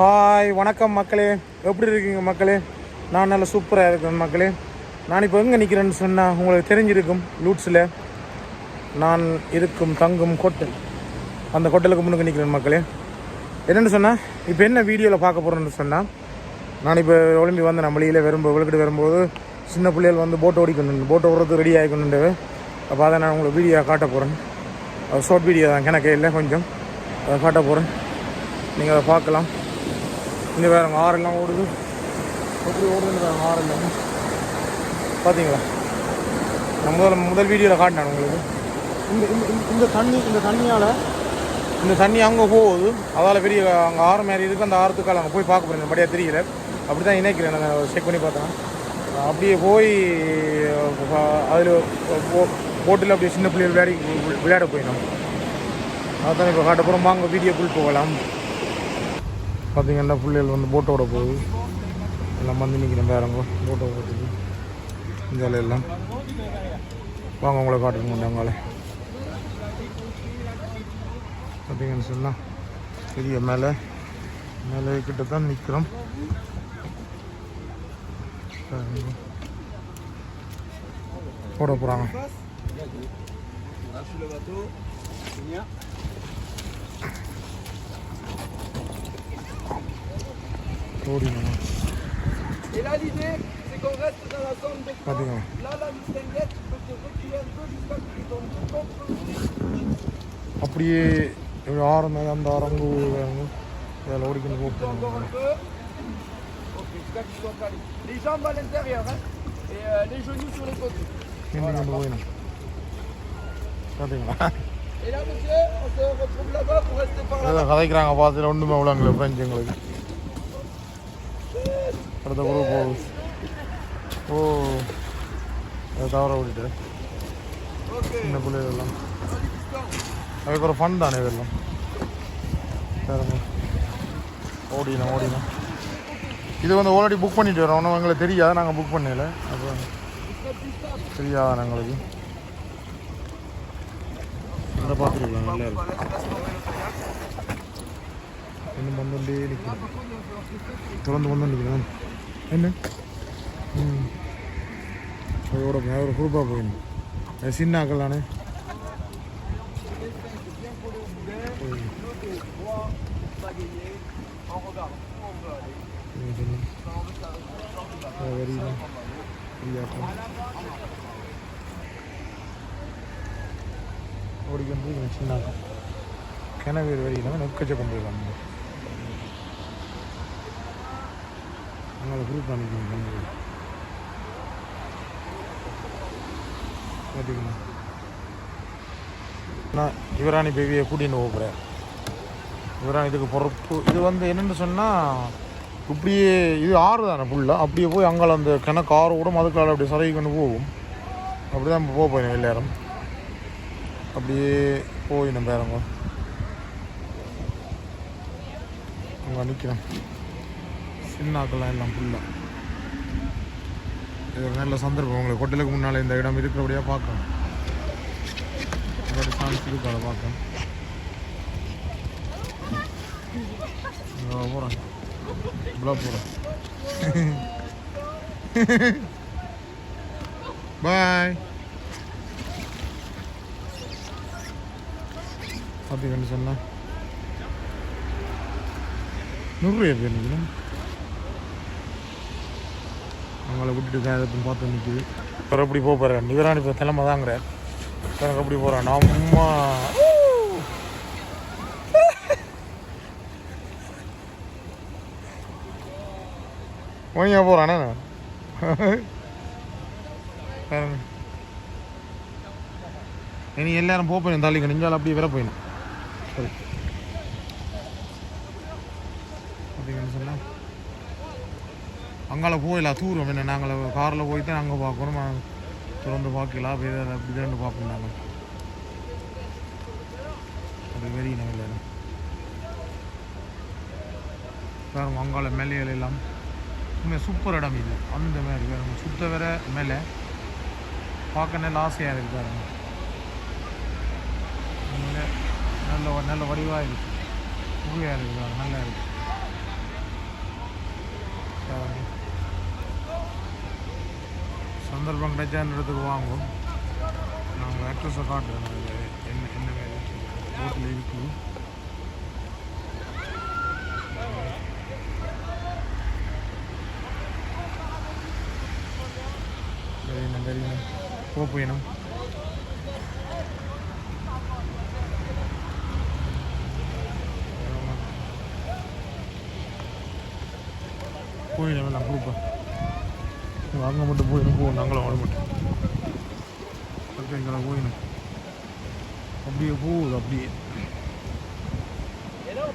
Hi வணக்கம் மக்களே. எப்படி இருக்கீங்க மக்களே? நான் நல்லா சூப்பராக இருக்கேன் மக்களே. நான் இப்போ எங்கே நிற்கிறேன்னு சொன்னால் உங்களுக்கு தெரிஞ்சிருக்கும் லூட்ஸில். நான் இருக்கும் தங்கும் ஹோட்டல். அந்த ஹோட்டலுக்கு முன்னுக்கு நிற்கிறேன் மக்களே. என்னென்னு சொன்னால் இப்போ என்ன வீடியோவில் பார்க்க போகிறேன்னு சொன்னால் நான் இப்போ ஒளிம்பி வந்து நம்ம வெளியில் வரும்போது விளக்கிட்டு வரும்போது சின்ன பிள்ளைகள் வந்து போட்டை ஓடிக்கொண்டு போட்டை ஓடுறது ரெடி ஆகிக்கொண்டு அப்போ அதை நான் உங்களுக்கு வீடியோ காட்ட போகிறேன் அது ஷார்ட் வீடியோ தான் கணக்கே இல்லை கொஞ்சம். அதை காட்ட போகிறேன் நீங்கள் அதை பார்க்கலாம். இங்கே வேறு ஆறெல்லாம் ஓடுது. எப்படி ஓடுதுன்னு வேறு ஆறெல்லாம் பார்த்தீங்களா நான் முதல்ல முதல் வீடியோவில் காட்டினேன் உங்களுக்கு. இந்த இந்த இந்த- இந்த தண்ணி இந்த தண்ணியால்? இந்த தண்ணி அங்கே போகுது. அதால் பெரிய அங்கே ஆறு மாதிரி இருக்குது அந்த ஆறுத்துக்கால் அங்கே போய் பார்க்க போகிறேன் படியாக தெரியல. அப்படி தான் இணைக்கிறேன். நான் செக் பண்ணி பார்த்தேன். அப்படியே போய் அதில் போட்டில் அப்படியே சின்ன பிள்ளைகள் விளையாடி விளையாட போயிடும் அதான் இப்போ காட்ட போகிறோம் வாங்க வீடியோக்குள் போகலாம். பார்த்தீங்கன்னா பிள்ளைகள் வந்து போட்டோட போகுது. எல்லாம் வந்து நிற்கிற வேறங்க போட்டோ போட்டுக்கு இந்த வேலையெல்லாம் வாங்க உங்களை காட்டணும் உங்களை பார்த்தீங்கன்னு சொன்னால் பெரிய மேலே. மேலே கிட்ட தான் நிற்கிறோம் போட போகிறாங்க tout contre. அப்படியே ஆரம் மேலே அந்த ஆரங்கு அதில் ஓடிக்கொண்டு Encore போட்டு un peu. Ok, jusqu'à ce que tu sois calé. Les jambes à l'intérieur, hein. Et euh, les genoux sur les côtés. கிண்டி கொண்டு போயிடும் பார்த்தீங்களா Et là, monsieur, on se retrouve là-bas pour rester par là. ஏதோ கதைக்கிறாங்க பார்த்துட்டு ஒன்றுமே விளாங்களே French எங்களுக்கு அடுத்த group போகுது ஓ அதை தவற விட்டுட்டு. Ok. சின்ன பிள்ளைகள் எல்லாம். அதுக்கு ஒரு ஃபன் தானே இதெல்லாம். சரிங்க ஓடினோம் இது வந்து ஆல்ரெடி புக் பண்ணிட்டு வரோம். ஒன்றும் எங்களுக்கு தெரியாது. நாங்கள் புக் பண்ணல. அப்போ தெரியாத எங்களுக்கு. அதை பார்த்துருக்கலாம் நல்லா இருக்கு. இன்னும் வந்துட்டே நிற்கிறேன் தொடர்ந்து வந்து நிற்கிறேன் என்ன ம் அதோட ஒரு குரூப்பாக போயிடணும் சின்ன ஆக்கலானே ஓடிக்கொண்டு சின்ன regarde où on veut aller. இது சொல்லு. அது வரையும் ஃப்ரீயாக்கம் ஓடிக்கொண்டு கொஞ்சம் சின்னாக்கம் கிணவேறு வரையில் நெக்கச்சக்கம் போயிடலாம் அதனால் குரூப் அனுப்பிங்க கிணறு நான் இவராணி பேவியை கூட்டின்னு போகிறேன் இவராணி இதுக்கு பொறுப்பு. இது வந்து என்னென்னு சொன்னால் இப்படியே இது ஆறு தானே ஃபுல்லாக அப்படியே போய் அங்கே அந்த கிணக்கு ஆறு விடும் மதுக்கால் அப்படியே சதவி கொண்டு போகும். அப்படி தான் போக போயிடும் எல்லாரும். அப்படியே போய் நம்ம பேரங்க. அங்கே நிற்கிறேன் சின்னாக்கெல்லாம் எல்லாம் ஃபுல்லாக இது ஒரு நல்ல சந்தர்ப்பம். உங்களுக்கு ஹோட்டலுக்கு முன்னால் இந்த இடம் இருக்கிறபடியாக பார்க்கலாம் இதோட சான்ஸ் இருக்கு அதை பார்க்கலாம் போகிறேன் இவ்வளோ போகிறேன் பாய் பார்த்தீங்கன்னு சொன்னேன் நூறுரூவா பேர் அவங்கள விட்டுட்டு தான் எதுவும் பார்த்து நிற்கிது. அப்புறம் எப்படி போக போகிறேன் இவரான் இப்போ கிளம்ப தாங்கிற எனக்கு எப்படி போகிறேன் நான் அம்மா ஓனியா போகிறானே இனி எல்லாரும் போக போயிடும் தள்ளிங்க நெஞ்சால் அப்படியே வேற போயிடும் சரி பார்த்தீங்கன்னு சொன்னால் அங்கால போயிடலாம் தூரம் என்ன நாங்கள் காரில் போய் தான் அங்கே பார்க்கணும். திறந்து பார்க்கலாம். அப்படி இதை அப்படி தான் பார்ப்போம் நாங்கள் அது வெறி நாங்கள் எல்லாரும் பாருங்க அங்கால மேலைகள் எல்லாம். உண்மையாக சூப்பர் இடம் இது. அந்த மாதிரி பாருங்க சுத்த வர மேலே. பார்க்க நல்ல ஆசையாக இருக்குது பாருங்க நல்ல நல்ல வடிவாக இருக்குது புகையாக இருக்குது சார் நல்லா இருக்குது சந்தர்ப்பம் கிடைச்சா அந்த இடத்துக்கு வாங்குவோம் நாங்கள் அட்ரஸை காட்டுறோம். என்ன என்ன ரோட்டில் இருக்குது? தெரியணும் தெரியணும் போ போயிடும் போயிடும் எல்லாம் கொடுப்பேன் அங்கே மட்டும் போயிடும் போ நாங்களும் வாழ மாட்டோம். ஓகே எங்களை போயிடும் அப்படியே போகுது அப்படியே. Et là, on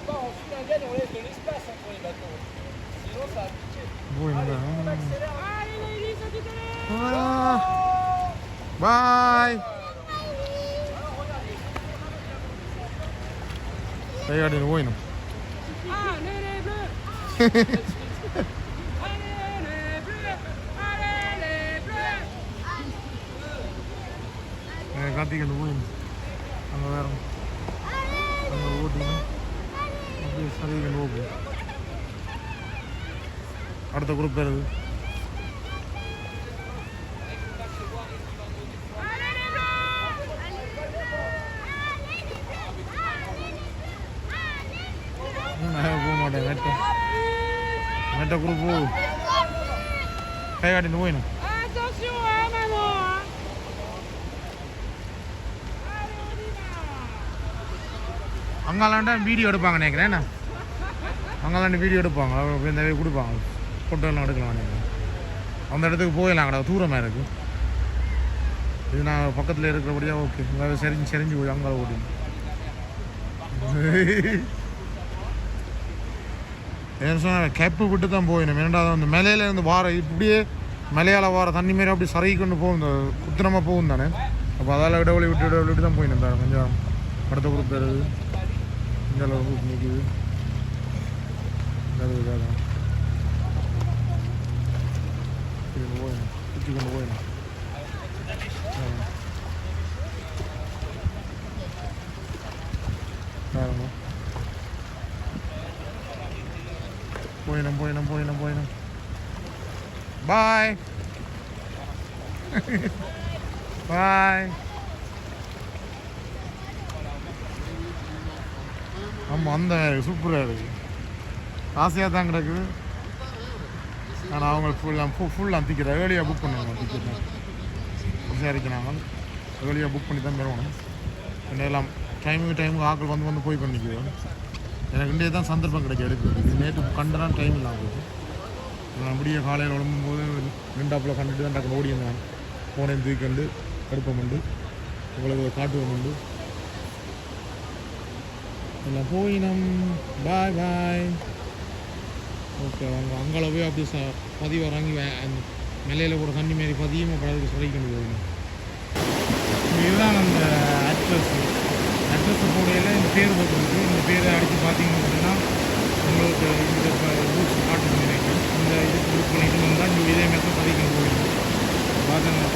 காத்திக்கிட்டு போயிடும் அங்கே வேற அங்கே ஓட்டிக்கணும் அப்படியே சரிக்கணும் போகும் அடுத்த குரூப் பேர் இது நான் போக மாட்டேன் மெட்ட மெட்ட குரூப் போ கை காட்டிட்டு போயிடும் அங்கெல்லாண்டா வீடியோ எடுப்பாங்க நினைக்கிறேன் என்ன? வீடியோ எடுப்பாங்க. இந்த way கொடுப்பாங்க. ஃபோட்டோலாம் எடுக்கலாம் நினைக்கிறேன். அந்த இடத்துக்கு போயிடலாம் கடை. தூரமாக இருக்குது இது நான் பக்கத்தில் இருக்கிறபடியாக ஓகே. வேறு செரிஞ்சு செரிஞ்சு போய் அங்கே ஓடி சொன்னால் கேப்பு விட்டு தான் போயிடும் ஏன்டா அந்த மலையில இருந்து வார இப்படியே மலையால் வார தண்ணி மாரி அப்படி சரி கொண்டு போகும். இந்த குத்திரமாக போகும் தானே? அப்போ அதால் இடவழி விட்டு இடவழி விட்டு தான் போயிடும் இந்த கொஞ்சம் அடுத்த group Galavuzne gibi. Galiba galiba. İki gün boyuna. İki gün boyuna. Aynen. Aynen. Bueno, bueno, bueno, bueno. Bye. Bye. ஆமாம் அந்த சூப்பராக இருக்குது ஆசையாக தான் கிடக்குது. ஆனால் அவங்க ஃபுல்லாக ஃபுல் ஃபுல்லாக அந்திக்கிற ஏர்லியாக புக் பண்ணுவாங்க டிக்கெட் விசாரிக்கிறாங்க ஏர்லியாக புக் பண்ணி தான் பெறணும் என்ன எல்லாம் டைமுக்கு டைமுக்கு ஆக்கள் வந்து வந்து போய் பண்ணிக்குது. எனக்கு இன்றைய தான் சந்தர்ப்பம் கிடைக்க எடுக்குது இது நேற்று கண்டுனா டைம் இல்லாமல் நான் அப்படியே காலையில் உடம்பும்போது ரெண்டாப்பில் கண்டுட்டு தான் டக்குனு ஓடி ஃபோனையும் தூக்கி கண்டு கடுப்பம் உண்டு உங்களுக்கு காட்டு உண்டு இதில் போயினம் பாய் பாய் ஓகே அவங்க அங்கே போய் அப்படி ச பதிவு இறங்கி அந்த மேலையில் கூட தண்ணி மாரி பதியமாக படத்துக்கு அதுக்கு சொல்லிக்கொண்டு இதுதான் அந்த அட்ரஸ் அட்ரஸ் போடையில் இந்த பேர் போட்டுருக்கு. இந்த பேரை அடித்து பார்த்தீங்க அப்படின்னா உங்களுக்கு இந்த ரூட்ஸ் காட்டு நினைக்கும் இந்த இது ப்ரூவ் பண்ணிட்டு வந்தால் நீங்கள் இதே மாதிரி பதிக்க போயிடும் பார்த்தீங்கன்னா